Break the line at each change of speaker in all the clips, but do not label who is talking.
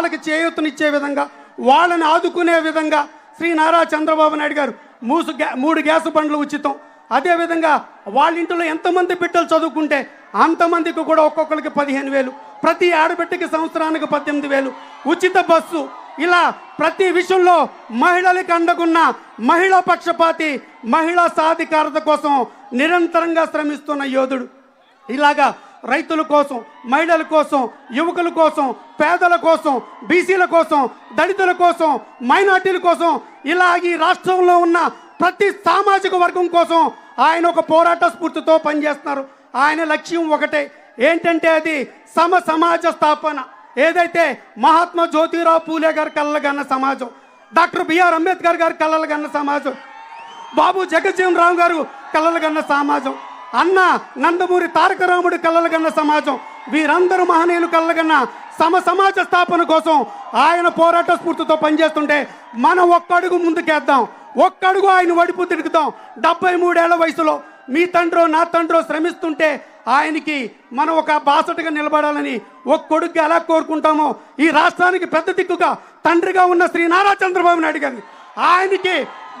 వాళ్ళకి చేయూతనిచ్చే విధంగా వాళ్ళని ఆదుకునే విధంగా శ్రీ నారా చంద్రబాబు నాయుడు గారు మూసు గ్యా మూడు గ్యాస్ బండ్లు ఉచితం. అదేవిధంగా వాళ్ళ ఇంట్లో ఎంతమంది బిడ్డలు చదువుకుంటే అంతమందికి కూడా ఒక్కొక్కరికి పదిహేను వేలు ప్రతి ఆడబిడ్డకి సంవత్సరానికి పద్దెనిమిది వేలు. ఉచిత బస్సు ఇలా ప్రతి విషయంలో మహిళలకు అండగున్న మహిళా పక్షపాతి మహిళా సాధికారత కోసం నిరంతరంగా శ్రమిస్తున్న యోధుడు. ఇలాగా రైతుల కోసం మహిళల కోసం యువకుల కోసం పేదల కోసం బీసీల కోసం దళితుల కోసం మైనార్టీల కోసం ఇలా ఈ రాష్ట్రంలో ఉన్న ప్రతి సామాజిక వర్గం కోసం ఆయన ఒక పోరాట స్ఫూర్తితో పనిచేస్తున్నారు. ఆయన లక్ష్యం ఒకటే. ఏంటంటే అది సమ సమాజ స్థాపన. ఏదైతే మహాత్మా జ్యోతిరావు పూలే గారు కళ్ళగన్న సమాజం డాక్టర్ బిఆర్ అంబేద్కర్ గారు కళ్ళగన్న సమాజం బాబు జగజ్జీవన్ రావు గారు కళ్ళగన్న సమాజం అన్న నందమూరి తారక రాముడు కళ్ళగన్న సమాజం వీరందరూ మహనీయులు కళ్ళగన్న సమ సమాజ స్థాపన కోసం ఆయన పోరాట స్ఫూర్తితో పనిచేస్తుంటే మనం ఒక్కడుగు ముందుకేద్దాం. ఒక్కడుగు ఆయన వడిపు తిరుగుతాం. డెబ్బై మూడేళ్ళ వయసులో మీ తండ్రో నా తండ్రో శ్రమిస్తుంటే ఆయనకి మనం ఒక బాసటగా నిలబడాలని ఒక కొడుకు ఎలా కోరుకుంటామో ఈ రాష్ట్రానికి పెద్ద దిక్కుగా తండ్రిగా ఉన్న శ్రీ నారా చంద్రబాబు నాయుడు గారిని. ఆయనకి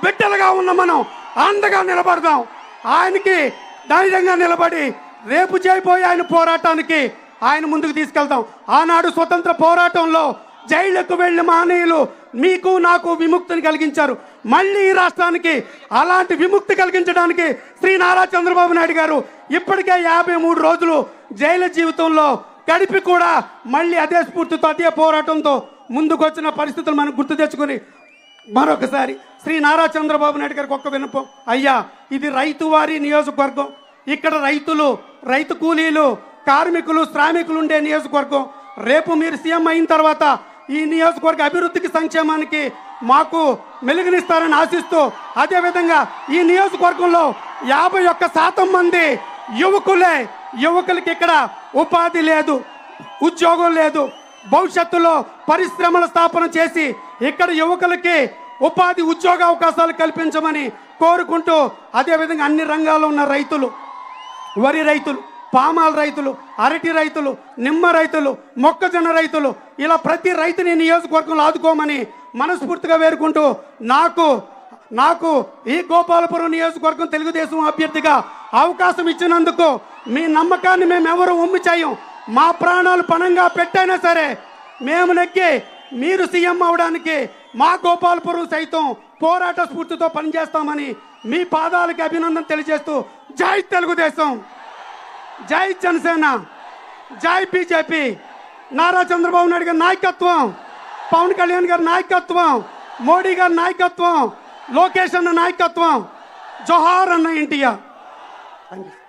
బిడ్డలుగా ఉన్న మనం అందగా నిలబడదాం. ఆయనకి ధైర్యంగా నిలబడి రేపు చేయబోయే ఆయన పోరాటానికి ఆయన ముందుకు తీసుకెళ్తాం. ఆనాడు స్వతంత్ర పోరాటంలో జైళ్ళకు వెళ్ళి మహనీయులు మీకు నాకు విముక్తిని కలిగించారు. మళ్ళీ ఈ రాష్ట్రానికి అలాంటి విముక్తి కలిగించడానికి శ్రీ నారా చంద్రబాబు నాయుడు గారు ఇప్పటికే యాభై మూడు రోజులు జైలు జీవితంలో గడిపి కూడా మళ్ళీ అదే స్ఫూర్తితో అదే పోరాటంతో ముందుకొచ్చిన పరిస్థితులు మనం గుర్తు తెచ్చుకొని మరొకసారి శ్రీ నారా చంద్రబాబు నాయుడు గారికి ఒక్క వినపం అయ్యా ఇది రైతు వారి నియోజకవర్గం. ఇక్కడ రైతులు రైతు కూలీలు కార్మికులు శ్రామికులు ఉండే నియోజకవర్గం. రేపు మీరు సీఎం అయిన తర్వాత ఈ నియోజకవర్గ అభివృద్ధికి సంక్షేమానికి మాకు మెలుగునిస్తారని ఆశిస్తూ అదేవిధంగా ఈ నియోజకవర్గంలో యాభై ఒక్క శాతం మంది యువకులే యువకులకి ఇక్కడ ఉపాధి లేదు ఉద్యోగం లేదు. భవిష్యత్తులో పరిశ్రమల స్థాపన చేసి ఇక్కడ యువకులకి ఉపాధి ఉద్యోగ అవకాశాలు కల్పించమని కోరుకుంటూ అదేవిధంగా అన్ని రంగాల్లో ఉన్న రైతులు వరి రైతులు పామాల రైతులు అరటి రైతులు నిమ్మ రైతులు మొక్కజొన్న రైతులు ఇలా ప్రతి రైతుని నియోజకవర్గంలో ఆదుకోమని మనస్ఫూర్తిగా వేరుకుంటూ నాకు నాకు ఈ గోపాలపురం నియోజకవర్గం తెలుగుదేశం అభ్యర్థిగా అవకాశం ఇచ్చినందుకు మీ నమ్మకాన్ని మేము ఎవరు చేయం. మా ప్రాణాలు పణంగా పెట్టైనా సరే మేము నెక్కి మీరు సీఎం అవడానికి మా గోపాలపురం సైతం పోరాట స్ఫూర్తితో పనిచేస్తామని మీ పాదాలకి అభినందన తెలియజేస్తూ జై తెలుగుదేశం. జై జనసేన. జై బీజేపీ. నారా చంద్రబాబు నాయుడు గారి నాయకత్వం. పవన్ కళ్యాణ్ గారి నాయకత్వం. మోడీ గారి నాయకత్వం. లోకేష్ అన్న నాయకత్వం. జోహార్ అన్న ఇండియా థ్యాంక్ యూ